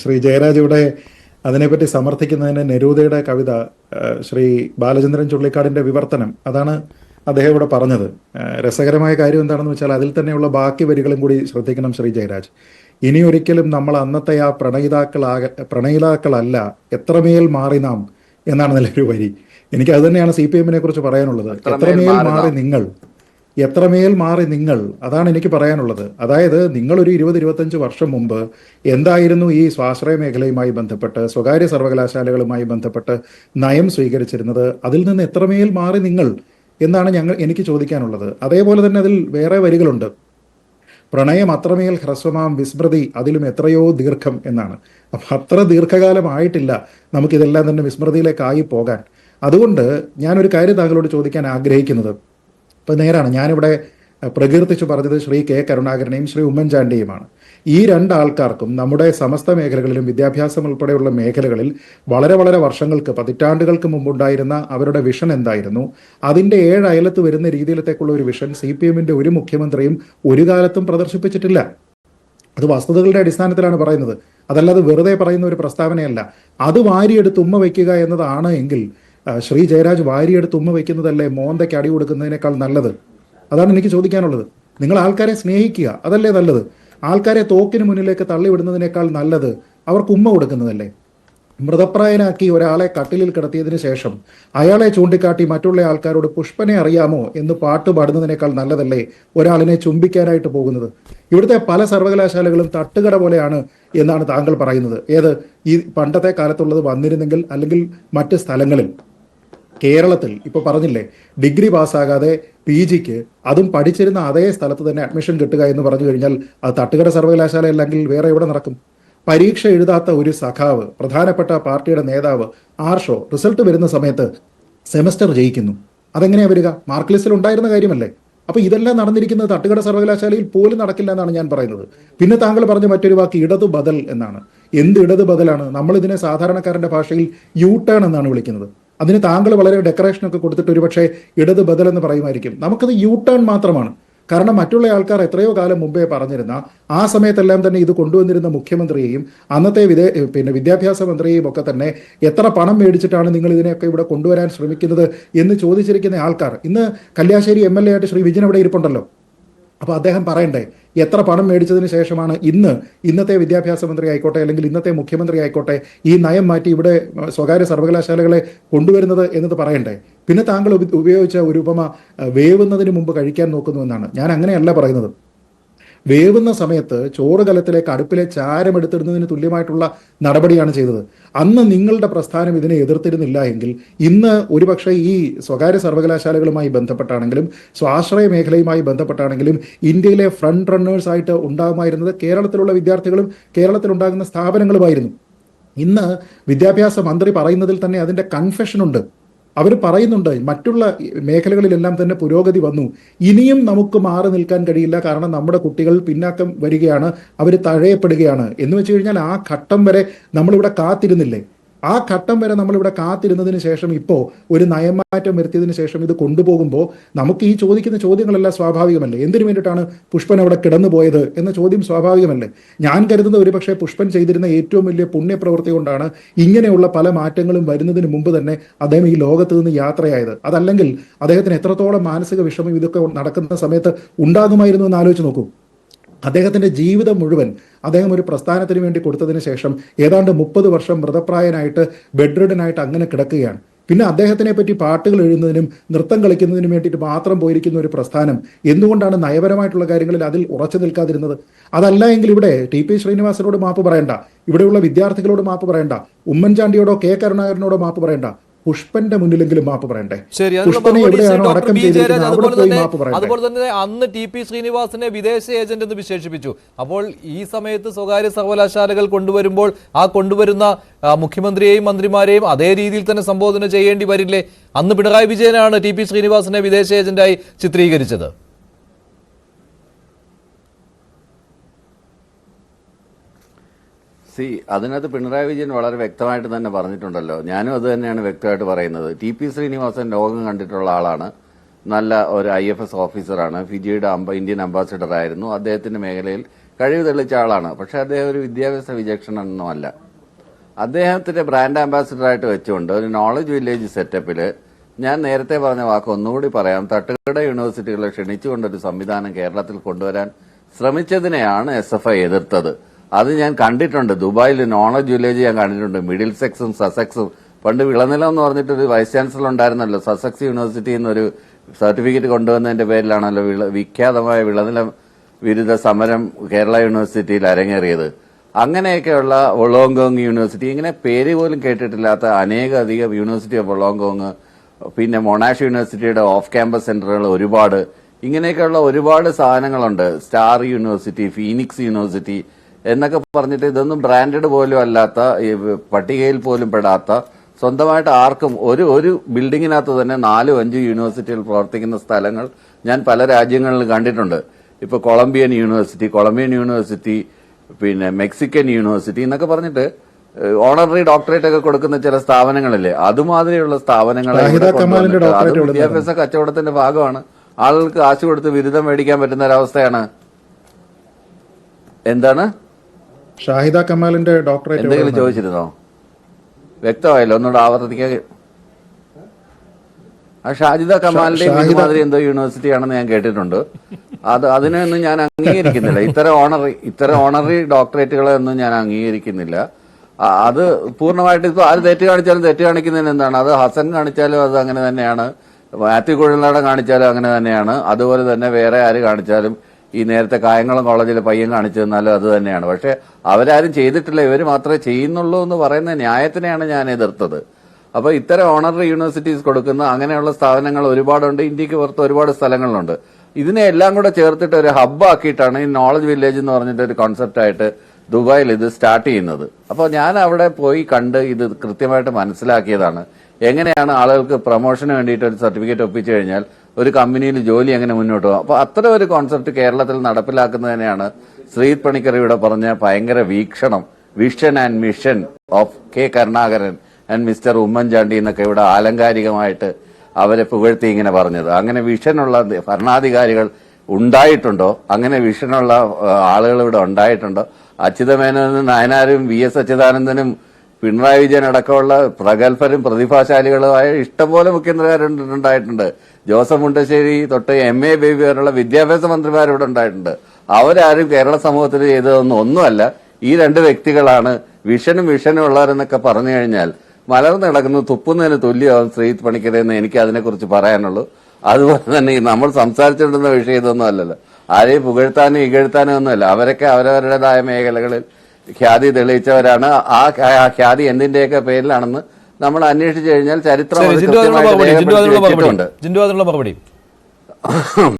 ശ്രീ ജയരാജ് ഇവിടെ അതിനെപ്പറ്റി സമർത്ഥിക്കുന്നതിന് നെരൂദയുടെ കവിത ശ്രീ ബാലചന്ദ്രൻ ചുള്ളിക്കാടിന്റെ വിവർത്തനം അതാണ് അദ്ദേഹം ഇവിടെ പറഞ്ഞത്. രസകരമായ കാര്യം എന്താണെന്ന് വെച്ചാൽ അതിൽ തന്നെയുള്ള ബാക്കി വരികളും കൂടി ശ്രദ്ധിക്കണം ശ്രീ ജയരാജ്. ഇനി ഒരിക്കലും നമ്മൾ അന്നത്തെ ആ പ്രണയിതാക്കളാക പ്രണയിതാക്കളല്ല എത്രമേൽ മാറി നാം എന്നാണ് നല്ലൊരു വരി. എനിക്ക് അത് തന്നെയാണ് സി പി എമ്മിനെ കുറിച്ച് പറയാനുള്ളത്. എത്രമേൽ മാറി നിങ്ങൾ എത്രമേൽ മാറി നിങ്ങൾ അതാണ് എനിക്ക് പറയാനുള്ളത്. അതായത് നിങ്ങളൊരു ഇരുപത് ഇരുപത്തഞ്ച് വർഷം മുമ്പ് എന്തായിരുന്നു ഈ സ്വാശ്രയ മേഖലയുമായി ബന്ധപ്പെട്ട് സ്വകാര്യ സർവകലാശാലകളുമായി ബന്ധപ്പെട്ട് നയം സ്വീകരിച്ചിരുന്നത്? അതിൽ നിന്ന് എത്രമേൽ മാറി നിങ്ങൾ എന്നാണ് ഞങ്ങൾ എനിക്ക് ചോദിക്കാനുള്ളത്. അതേപോലെ തന്നെ അതിൽ വേറെ വരികളുണ്ട്. പ്രണയം അത്രമേൽ ഹ്രസ്വമാം വിസ്മൃതി അതിലും എത്രയോ ദീർഘം എന്നാണ്. അപ്പം അത്ര ദീർഘകാലമായിട്ടില്ല നമുക്കിതെല്ലാം തന്നെ വിസ്മൃതിയിലേക്കായി പോകാൻ. അതുകൊണ്ട് ഞാനൊരു കാര്യം താങ്കളോട് ചോദിക്കാൻ ആഗ്രഹിക്കുന്നത്. ഇപ്പം നേരാണ്. ഞാനിവിടെ പ്രകീർത്തിച്ച് പറഞ്ഞത് ശ്രീ കെ കരുണാകരനെയും ശ്രീ ഉമ്മൻചാണ്ടിയുമാണ്. ഈ രണ്ടാൾക്കാർക്കും നമ്മുടെ സമസ്ത മേഖലകളിലും വിദ്യാഭ്യാസം ഉൾപ്പെടെയുള്ള മേഖലകളിൽ വളരെ വളരെ വർഷങ്ങൾക്ക് പതിറ്റാണ്ടുകൾക്ക് മുമ്പുണ്ടായിരുന്ന അവരുടെ വിഷൻ എന്തായിരുന്നു? അതിന്റെ ഏഴ് അയലത്ത് വരുന്ന രീതിയിലത്തേക്കുള്ള ഒരു വിഷൻ സി പി എമ്മിന്റെ ഒരു മുഖ്യമന്ത്രിയും ഒരു കാലത്തും പ്രദർശിപ്പിച്ചിട്ടില്ല. അത് വസ്തുതകളുടെ അടിസ്ഥാനത്തിലാണ് പറയുന്നത്. അതല്ലാതെ വെറുതെ പറയുന്ന ഒരു പ്രസ്താവനയല്ല. അത് വാരിയെടുത്ത് ഉമ്മ വയ്ക്കുക എന്നതാണ് എങ്കിൽ ശ്രീ ജയരാജ് വാരിയെടുത്ത് ഉമ്മ വയ്ക്കുന്നതല്ലേ മോന്തയ്ക്ക് അടി കൊടുക്കുന്നതിനേക്കാൾ നല്ലത്? അതാണ് എനിക്ക് ചോദിക്കാനുള്ളത്. നിങ്ങൾ ആൾക്കാരെ സ്നേഹിക്കുക അതല്ലേ നല്ലത്? ആൾക്കാരെ തോക്കിന് മുന്നിലേക്ക് തള്ളിവിടുന്നതിനേക്കാൾ നല്ലത് അവർക്ക് ഉമ്മ കൊടുക്കുന്നതല്ലേ? മൃതപ്രായനാക്കി ഒരാളെ കട്ടിലിൽ കിടത്തിയതിനു ശേഷം അയാളെ ചൂണ്ടിക്കാട്ടി മറ്റുള്ള ആൾക്കാരോട് പുഷ്പനെ അറിയാമോ എന്ന് പാട്ട് പാടുന്നതിനേക്കാൾ നല്ലതല്ലേ ഒരാളിനെ ചുംബിക്കാനായിട്ട് പോകുന്നത്? ഇവിടുത്തെ പല സർവകലാശാലകളും തട്ടുകട പോലെയാണ് എന്നാണ് താങ്കൾ പറയുന്നത്. ഏത്? ഈ പണ്ടത്തെ കാലത്തുള്ളത് വന്നിരുന്നെങ്കിൽ അല്ലെങ്കിൽ മറ്റ് സ്ഥലങ്ങളിൽ. കേരളത്തിൽ ഇപ്പൊ പറഞ്ഞില്ലേ ഡിഗ്രി പാസ്സാകാതെ പി ജിക്ക് അതും പഠിച്ചിരുന്ന അതേ സ്ഥലത്ത് തന്നെ അഡ്മിഷൻ കിട്ടുക എന്ന് പറഞ്ഞു കഴിഞ്ഞാൽ അത് തട്ടുകട സർവകലാശാല അല്ലെങ്കിൽ വേറെ എവിടെ നടക്കും. പരീക്ഷ എഴുതാത്ത ഒരു സഖാവ് പ്രധാനപ്പെട്ട പാർട്ടിയുടെ നേതാവ് ആർഷോ റിസൾട്ട് വരുന്ന സമയത്ത് സെമസ്റ്റർ ജയിക്കുന്നു. അതെങ്ങനെയാ വരിക? മാർക്ക് ലിസ്റ്റിൽ ഉണ്ടായിരുന്ന കാര്യമല്ലേ? അപ്പൊ ഇതെല്ലാം നടന്നിരിക്കുന്നത് തട്ടുകട സർവകലാശാലയിൽ പോലും നടക്കില്ല എന്നാണ് ഞാൻ പറയുന്നത്. പിന്നെ താങ്കൾ പറഞ്ഞ മറ്റൊരു വാക്ക് ഇടതു ബദൽ എന്നാണ്. എന്ത് ഇടതു ബദലാണ്? നമ്മൾ ഇതിനെ സാധാരണക്കാരന്റെ ഭാഷയിൽ യൂ ടേൺ എന്നാണ് വിളിക്കുന്നത്. അതിന് താങ്കൾ വളരെ ഡെക്കറേഷൻ ഒക്കെ കൊടുത്തിട്ട് ഒരുപക്ഷെ ഇടത് ബദൽ എന്ന് പറയുമായിരിക്കും. നമുക്കത് യു ടേൺ മാത്രമാണ്. കാരണം മറ്റുള്ള ആൾക്കാർ എത്രയോ കാലം മുമ്പേ പറഞ്ഞിരുന്ന ആ സമയത്തെല്ലാം തന്നെ ഇത് കൊണ്ടുവന്നിരുന്ന മുഖ്യമന്ത്രിയെയും അന്നത്തെ വിദേ പിന്നെ വിദ്യാഭ്യാസ മന്ത്രിയെയും ഒക്കെ തന്നെ എത്ര പണം മേടിച്ചിട്ടാണ് നിങ്ങൾ ഇതിനെയൊക്കെ ഇവിടെ കൊണ്ടുവരാൻ ശ്രമിക്കുന്നത് എന്ന് ചോദിച്ചിരിക്കുന്ന ആൾക്കാർ. ഇന്ന് കല്യാശ്ശേരി എം എൽ എ ആയിട്ട് ശ്രീ വിജയൻ അവിടെ ഇരിപ്പുണ്ടല്ലോ. അപ്പോൾ അദ്ദേഹം പറയണ്ടേ എത്ര പണം മേടിച്ചതിന് ശേഷമാണ് ഇന്ന് ഇന്നത്തെ വിദ്യാഭ്യാസ മന്ത്രി ആയിക്കോട്ടെ അല്ലെങ്കിൽ ഇന്നത്തെ മുഖ്യമന്ത്രി ആയിക്കോട്ടെ ഈ നയം മാറ്റി ഇവിടെ സ്വകാര്യ സർവകലാശാലകളെ കൊണ്ടുവരുന്നത് എന്നത് പറയണ്ടേ? പിന്നെ താങ്കൾ ഉപയോഗിച്ച ഒരു ഉപമ വേവുന്നതിന് മുമ്പ് കഴിക്കാൻ നോക്കുന്നു എന്നാണ്. ഞാൻ അങ്ങനെയല്ല പറയുന്നത്. വേവുന്ന സമയത്ത് ചോറ് കലത്തിലേക്ക് അടുപ്പിലെ ചാരം എടുത്തിടുന്നതിന് തുല്യമായിട്ടുള്ള നടപടിയാണ് ചെയ്തത്. അന്ന് നിങ്ങളുടെ പ്രസ്ഥാനം ഇതിനെ എതിർത്തിരുന്നില്ല എങ്കിൽ ഇന്ന് ഒരുപക്ഷെ ഈ സ്വകാര്യ സർവകലാശാലകളുമായി ബന്ധപ്പെട്ടാണെങ്കിലും സ്വാശ്രയ മേഖലയുമായി ബന്ധപ്പെട്ടാണെങ്കിലും ഇന്ത്യയിലെ ഫ്രണ്ട് റണ്ണേഴ്സ് ആയിട്ട് ഉണ്ടാകുമായിരുന്നത് കേരളത്തിലുള്ള വിദ്യാർത്ഥികളും കേരളത്തിലുണ്ടാകുന്ന സ്ഥാപനങ്ങളുമായിരുന്നു. ഇന്ന് വിദ്യാഭ്യാസ മന്ത്രി പറയുന്നതിൽ തന്നെ അതിന്റെ കൺഫെഷൻ ഉണ്ട്. അവർ പറയുന്നുണ്ട് മറ്റുള്ള മേഖലകളിലെല്ലാം തന്നെ പുരോഗതി വന്നു. ഇനിയും നമുക്ക് മാറി നിൽക്കാൻ കഴിയില്ല. കാരണം നമ്മുടെ കുട്ടികൾ പിന്നാക്കം വരികയാണ് അവർ തഴയപ്പെടുകയാണ്. എന്ന് വെച്ച് കഴിഞ്ഞാൽ ആ ഘട്ടം വരെ നമ്മളിവിടെ കാത്തിരുന്നില്ലേ? ആ ഘട്ടം വരെ നമ്മളിവിടെ കാത്തിരുന്നതിന് ശേഷം ഇപ്പോൾ ഒരു നയമാറ്റം വരുത്തിയതിന് ശേഷം ഇത് കൊണ്ടുപോകുമ്പോൾ നമുക്ക് ഈ ചോദിക്കുന്ന ചോദ്യങ്ങളെല്ലാം സ്വാഭാവികമല്ലേ? എന്തിനു വേണ്ടിയിട്ടാണ് പുഷ്പൻ അവിടെ കിടന്നു പോയത് എന്ന ചോദ്യം സ്വാഭാവികമല്ലേ? ഞാൻ കരുതുന്ന ഒരു പക്ഷേ പുഷ്പൻ ചെയ്തിരുന്ന ഏറ്റവും വലിയ പുണ്യപ്രവൃത്തി കൊണ്ടാണ് ഇങ്ങനെയുള്ള പല മാറ്റങ്ങളും വരുന്നതിന് മുമ്പ് തന്നെ അദ്ദേഹം ഈ ലോകത്ത് നിന്ന് യാത്രയായത്. അതല്ലെങ്കിൽ അദ്ദേഹത്തിന് എത്രത്തോളം മാനസിക വിഷമം ഇതൊക്കെ നടക്കുന്ന സമയത്ത് ഉണ്ടാകുമായിരുന്നു എന്ന് ആലോചിച്ച് നോക്കൂ. അദ്ദേഹത്തിന്റെ ജീവിതം മുഴുവൻ അദ്ദേഹം ഒരു പ്രസ്ഥാനത്തിന് വേണ്ടി കൊടുത്തതിന് ശേഷം ഏതാണ്ട് മുപ്പത് വർഷം മൃതപ്രായനായിട്ട് ബെഡ്രിഡനായിട്ട് അങ്ങനെ കിടക്കുകയാണ്. പിന്നെ അദ്ദേഹത്തിനെ പറ്റി പാട്ടുകൾ എഴുതുന്നതിനും നൃത്തം കളിക്കുന്നതിനും വേണ്ടിയിട്ട് മാത്രം പോയിരിക്കുന്ന ഒരു പ്രസ്ഥാനം എന്തുകൊണ്ടാണ് നയപരമായിട്ടുള്ള കാര്യങ്ങളിൽ അതിൽ ഉറച്ചു നിൽക്കാതിരുന്നത്? അതല്ല എങ്കിൽ ഇവിടെ ടി പി ശ്രീനിവാസനോട് മാപ്പ് പറയണ്ട. ഇവിടെയുള്ള വിദ്യാർത്ഥികളോട് മാപ്പ് പറയണ്ട. ഉമ്മൻചാണ്ടിയോടോ കെ കരുണാകരനോടോ മാപ്പ് പറയണ്ട. പുഷ്പന്റെ മുന്നിലെങ്കിലും മാപ്പ് പറയണ്ടേ? പുഷ്പനെ മറുപടി എവിടെയാണോ അടക്കം ചെയ്തിരിക്കുന്നത് അവിടെ അതുപോലെ പോയി തന്നെ മാപ്പ് പറയണ്ടേ? അതുപോലെ തന്നെ അന്ന് ടി പി ശ്രീനിവാസനെ വിദേശ ഏജന്റ് എന്ന് വിശേഷിപ്പിച്ചു. അപ്പോൾ ഈ സമയത്ത് സ്വകാര്യ സർവകലാശാലകൾ കൊണ്ടുവരുമ്പോൾ ആ കൊണ്ടുവരുന്ന മുഖ്യമന്ത്രിയെയും മന്ത്രിമാരെയും അതേ രീതിയിൽ തന്നെ സംബോധന ചെയ്യേണ്ടി വരില്ലേ? അന്ന് പിണറായി വിജയനാണ് ടി പി ശ്രീനിവാസനെ വിദേശ ഏജന്റായി ചിത്രീകരിച്ചത്. സി അതിനകത്ത് പിണറായി വിജയൻ വളരെ വ്യക്തമായിട്ട് തന്നെ പറഞ്ഞിട്ടുണ്ടല്ലോ. ഞാനും അത് തന്നെയാണ് വ്യക്തമായിട്ട് പറയുന്നത്. ടി പി ശ്രീനിവാസൻ ലോകം കണ്ടിട്ടുള്ള ആളാണ്. നല്ല ഒരു ഐ എഫ് എസ് ഓഫീസറാണ്. ഫിജിയുടെ അംബ ഇന്ത്യൻ അംബാസിഡർ ആയിരുന്നു അദ്ദേഹത്തിന്റെ മേഖലയിൽ കഴിവ് തെളിച്ച ആളാണ്. പക്ഷെ അദ്ദേഹം ഒരു വിദ്യാഭ്യാസ വിചക്ഷണനൊന്നും അല്ല. അദ്ദേഹത്തിന്റെ ബ്രാൻഡ് അംബാസിഡറായിട്ട് വെച്ചുകൊണ്ട് ഒരു നോളജ് വില്ലേജ് സെറ്റപ്പിൽ ഞാൻ നേരത്തെ പറഞ്ഞ വാക്ക് ഒന്നുകൂടി പറയാം. തട്ടുകട യൂണിവേഴ്സിറ്റികളെ ക്ഷണിച്ചുകൊണ്ടൊരു സംവിധാനം കേരളത്തിൽ കൊണ്ടുവരാൻ ശ്രമിച്ചതിനെയാണ് എസ് എഫ് ഐ എതിർത്തത്. അത് ഞാൻ കണ്ടിട്ടുണ്ട്. ദുബായിൽ നോളജ് വില്ലേജ് ഞാൻ കണ്ടിട്ടുണ്ട്. മിഡിൽ സെക്സും സസെക്സും. പണ്ട് വിളനിലം എന്ന് പറഞ്ഞിട്ട് ഒരു വൈസ് ചാൻസലർ ഉണ്ടായിരുന്നല്ലോ. സസെക്സ് യൂണിവേഴ്സിറ്റിയിൽ നിന്നൊരു സർട്ടിഫിക്കറ്റ് കൊണ്ടുവന്നതിന്റെ പേരിലാണല്ലോ വിള വിഖ്യാതമായ വിളനിലം വിരുദ്ധ സമരം കേരള യൂണിവേഴ്സിറ്റിയിൽ അരങ്ങേറിയത്. അങ്ങനെയൊക്കെയുള്ള ഒളോങ്കോങ് യൂണിവേഴ്സിറ്റി. ഇങ്ങനെ പേര് പോലും കേട്ടിട്ടില്ലാത്ത അനേകധികം യൂണിവേഴ്സിറ്റി ഓഫ് ഒളോങ്കോങ് പിന്നെ മൊണാഷ് യൂണിവേഴ്സിറ്റിയുടെ ഓഫ് ക്യാമ്പസ് സെന്ററുകൾ ഒരുപാട്. ഇങ്ങനെയൊക്കെയുള്ള ഒരുപാട് സാധനങ്ങളുണ്ട്. സ്റ്റാർ യൂണിവേഴ്സിറ്റി ഫീനിക്സ് യൂണിവേഴ്സിറ്റി എന്നൊക്കെ പറഞ്ഞിട്ട് ഇതൊന്നും ബ്രാൻഡഡ് പോലും അല്ലാത്ത ഈ പട്ടികയിൽ പോലും പെടാത്ത സ്വന്തമായിട്ട് ആർക്കും ഒരു ഒരു ബിൽഡിങ്ങിനകത്ത് തന്നെ നാലും അഞ്ചും യൂണിവേഴ്സിറ്റികൾ പ്രവർത്തിക്കുന്ന സ്ഥലങ്ങൾ ഞാൻ പല രാജ്യങ്ങളിലും കണ്ടിട്ടുണ്ട്. ഇപ്പൊ കൊളംബിയൻ യൂണിവേഴ്സിറ്റി കൊളംബിയൻ യൂണിവേഴ്സിറ്റി പിന്നെ മെക്സിക്കൻ യൂണിവേഴ്സിറ്റി എന്നൊക്കെ പറഞ്ഞിട്ട് ഓണററി ഡോക്ടറേറ്റ് ഒക്കെ കൊടുക്കുന്ന ചില സ്ഥാപനങ്ങളില്ലേ അതുമാതിരിയുള്ള സ്ഥാപനങ്ങളെ അതും വിദ്യാഭ്യാസ കച്ചവടത്തിന്റെ ഭാഗമാണ്. ആളുകൾക്ക് കാശ് കൊടുത്ത് ബിരുദം മേടിക്കാൻ പറ്റുന്ന ഒരവസ്ഥയാണ്. എന്താണ്? ഷാഹിദ കമാലിന്റെ ഡോക്ടറേറ്റ് എന്തെങ്കിലും ചോദിച്ചിരുന്നോ? വ്യക്തമായല്ലോ. ഒന്നുകൂടെ ആവർത്തിക്കാൻ ആ ഷാജിദ കമാലിന്റെ മാതിരി എന്തോ യൂണിവേഴ്സിറ്റി ആണെന്ന് ഞാൻ കേട്ടിട്ടുണ്ട്. അത് അതിനൊന്നും ഞാൻ അംഗീകരിക്കുന്നില്ല. ഇത്തരം ഓണറി ഇത്തരം ഓണറി ഡോക്ടറേറ്റുകളെ ഒന്നും ഞാൻ അംഗീകരിക്കുന്നില്ല. അത് പൂർണമായിട്ട് ഇപ്പോൾ ആര് തെറ്റ് കാണിച്ചാലും തെറ്റ് കാണിക്കുന്നതിന് എന്താണ്? അത് ഹസൻ കാണിച്ചാലും അത് അങ്ങനെ തന്നെയാണ്. മാത്യു കുഴൽനാടൻ കാണിച്ചാലും അങ്ങനെ തന്നെയാണ്. അതുപോലെ തന്നെ വേറെ ആര് കാണിച്ചാലും ഈ നേരത്തെ കായംകുളം കോളേജിൽ പയ്യൻ കാണിച്ചു തന്നാലും അത് തന്നെയാണ്. പക്ഷെ അവരാരും ചെയ്തിട്ടില്ല. ഇവർ മാത്രമേ ചെയ്യുന്നുള്ളൂ എന്ന് പറയുന്ന ന്യായത്തിനെയാണ് ഞാൻ എതിർത്തത്. അപ്പൊ ഇത്തരം ഓണററി യൂണിവേഴ്സിറ്റീസ് കൊടുക്കുന്ന അങ്ങനെയുള്ള സ്ഥാപനങ്ങൾ ഒരുപാടുണ്ട്. ഇന്ത്യയ്ക്ക് പുറത്ത് ഒരുപാട് സ്ഥലങ്ങളുണ്ട്. ഇതിനെ എല്ലാം കൂടെ ചേർത്തിട്ട് ഒരു ഹബ്ബാക്കിയിട്ടാണ് ഈ നോളജ് വില്ലേജ് എന്ന് പറഞ്ഞിട്ട് ഒരു കോൺസെപ്റ്റ് ആയിട്ട് ദുബായിൽ ഇത് സ്റ്റാർട്ട് ചെയ്യുന്നത്. അപ്പോൾ ഞാൻ അവിടെ പോയി കണ്ട് ഇത് കൃത്യമായിട്ട് മനസ്സിലാക്കിയതാണ്. എങ്ങനെയാണ് ആളുകൾക്ക് പ്രൊമോഷന് വേണ്ടിയിട്ട് ഒരു സർട്ടിഫിക്കറ്റ് ഒപ്പിച്ചു കഴിഞ്ഞാൽ ഒരു കമ്പനിയിൽ ജോലി എങ്ങനെ മുന്നോട്ട് പോകും? അപ്പോൾ അത്ര ഒരു കോൺസെപ്റ്റ് കേരളത്തിൽ നടപ്പിലാക്കുന്നതിനെയാണ് ശ്രീ പണിക്കർ ഇവിടെ പറഞ്ഞ ഭയങ്കര വീക്ഷണം vision and mission of K Karunakaran and mister Oommen Chandy എന്നൊക്കെ ഇവിടെ ആലങ്കാരികമായിട്ട് അവരെ പുകഴ്ത്തി ഇങ്ങനെ പറഞ്ഞത്. അങ്ങനെ വിഷനുള്ള ഭരണാധികാരികൾ ഉണ്ടായിട്ടുണ്ടോ? അങ്ങനെ വിഷനുള്ള ആളുകൾ ഇവിടെ ഉണ്ടായിട്ടുണ്ടോ? അച്യുതമേനോനും നായനാരും വി എസ് അച്യുതാനന്ദനും പിണറായി വിജയൻ അടക്കമുള്ള പ്രഗത്ഭരും പ്രതിഭാശാലികളുമായ ഇഷ്ടംപോലെ മുഖ്യമന്ത്രിമാരുണ്ടായിട്ടുണ്ട്. ജോസഫ് മുണ്ടശ്ശേരി തൊട്ട് എം എ ബേബി വരെയുള്ള വിദ്യാഭ്യാസ മന്ത്രിമാർ ഇവിടെ ഉണ്ടായിട്ടുണ്ട്. അവരാരും കേരള സമൂഹത്തിൽ ചെയ്തതൊന്നും ഒന്നുമല്ല. ഈ രണ്ട് വ്യക്തികളാണ് വിഷനും വിഷനും ഉള്ളവരെന്നൊക്കെ പറഞ്ഞു കഴിഞ്ഞാൽ മലർന്നു കിടക്കുന്ന തുപ്പുന്നതിന് തുല്യമാവും ശ്രീത് പണിക്കരെന്ന് എനിക്ക് അതിനെക്കുറിച്ച് പറയാനുള്ളൂ. അതുപോലെ തന്നെ നമ്മൾ സംസാരിച്ചിട്ടുണ്ടെന്ന വിഷയം ഇതൊന്നും അല്ലല്ലോ. ആരെയും പുകഴ്ത്താനും ഇകഴ്ത്താനും ഒന്നുമല്ല. അവരൊക്കെ അവരവരുടേതായ മേഖലകളിൽ ഖ്യാതി തെളിയിച്ചവരാണ്. ആ ഖ്യാതി എന്തിന്റെയൊക്കെ പേരിലാണെന്ന് നമ്മൾ അന്വേഷിച്ചു കഴിഞ്ഞാൽ ചരിത്രം ജിൻഡു അതിനുള്ള മറുപടി.